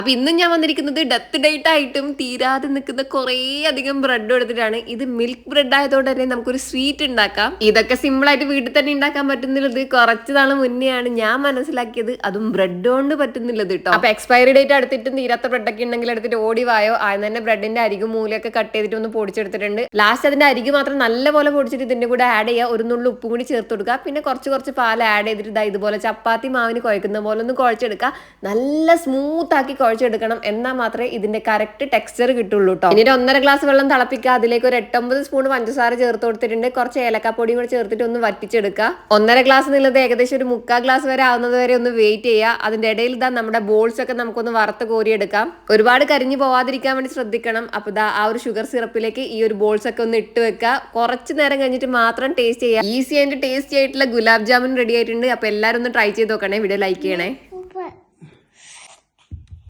അപ്പൊ ഇന്ന് ഞാൻ വന്നിരിക്കുന്നത് ഡെത്ത് ഡേറ്റ് ആയിട്ടും തീരാതെ നിൽക്കുന്ന കുറേ അധികം ബ്രെഡ് എടുത്തിട്ടാണ്. ഇത് മിൽക്ക് ബ്രെഡ് ആയതുകൊണ്ട് തന്നെ നമുക്കൊരു സ്വീറ്റ് ഉണ്ടാക്കാം. ഇതൊക്കെ സിമ്പിൾ ആയിട്ട് വീട്ടിൽ തന്നെ ഉണ്ടാക്കാൻ പറ്റുന്നുള്ളത് കുറച്ച് നാൾ മുന്നെയാണ് ഞാൻ മനസ്സിലാക്കിയത്. അതും ബ്രെഡ് കൊണ്ട് പറ്റുന്നില്ലത് കേട്ടോ അപ്പൊ എക്സ്പയറി ഡേറ്റ് അടുത്തിട്ടും തീരാത്ത ബ്രെഡൊക്കെ ഉണ്ടെങ്കിൽ എടുത്തിട്ട് ഓടി വായോ? ആദ്യം തന്നെ ബ്രെഡിന്റെ അരികും മൂലയൊക്കെ കട്ട് ചെയ്തിട്ട് ഒന്ന് പൊടിച്ചെടുത്തിട്ടുണ്ട്. ലാസ്റ്റ് അതിന്റെ അരികു മാത്രം നല്ലപോലെ പൊടിച്ചിട്ട് ഇതിന്റെ കൂടെ ആഡ് ചെയ്യുക ഒരു നുള്ളു ഉപ്പും കൂടി ചേർത്ത് കൊടുക്കുക. പിന്നെ കുറച്ച് കുറച്ച് പാൽ ആഡ് ചെയ്തിട്ട് ഇതാ ഇതുപോലെ ചപ്പാത്തി മാവിന് കുഴക്കുന്ന പോലെ ഒന്ന് കുഴച്ചെടുക്കുക. നല്ല സ്മൂത്ത് ആക്കി കുഴച്ചെടുക്കണം എന്നാൽ മാത്രമേ ഇതിന്റെ കറക്റ്റ് ടെക്സ്ചർ കിട്ടുള്ളൂ കേട്ടോ ഇനി ഒരു ഒന്നര ഗ്ലാസ് വെള്ളം തിളപ്പിക്കുക അതിലേക്ക് ഒരു എട്ടൊമ്പത് സ്പൂൺ പഞ്ചസാര ചേർത്ത് കൊടുത്തിട്ടുണ്ട്. കുറച്ച് ഏലക്കാപ്പൊടിയും കൂടെ ചേർത്തിട്ട് ഒന്ന് വറ്റിച്ചെടുക്കുക. ഒന്നര ഗ്ലാസ് എന്നുള്ളത് ഏകദേശം ഒരു മുക്കാൽ ഗ്ലാസ് വരെ ആവുന്നത് വരെ ഒന്ന് വെയിറ്റ് ചെയ്യുക. അതിന്റെ ഇടയിൽ ഇതാ നമ്മുടെ ബോൾസ് ഒക്കെ നമുക്കൊന്ന് വറുത്ത് കോരിയെടുക്കാം. ഒരുപാട് കരിഞ്ഞു പോവാതിരിക്കാൻ വേണ്ടി ശ്രദ്ധിക്കണം. അപ്പൊ ഇതാ ആ ഒരു ഷുഗർ സിറപ്പിലേക്ക് ഈ ഒരു ബോൾസ് ഒക്കെ ഒന്ന് ഇട്ട് വെക്കുക. കുറച്ച് നേരം കഴിഞ്ഞിട്ട് മാത്രം ടേസ്റ്റ് ചെയ്യുക. ഈസി ആൻഡ് ടേസ്റ്റി ആയിട്ടുള്ള ഗുലാബ് ജാമുൻ റെഡി ആയിട്ടുണ്ട്. അപ്പൊ എല്ലാവരും ഒന്ന് ട്രൈ ചെയ്ത് നോക്കണേ. വീഡിയോ ലൈക്ക് ചെയ്യണേ.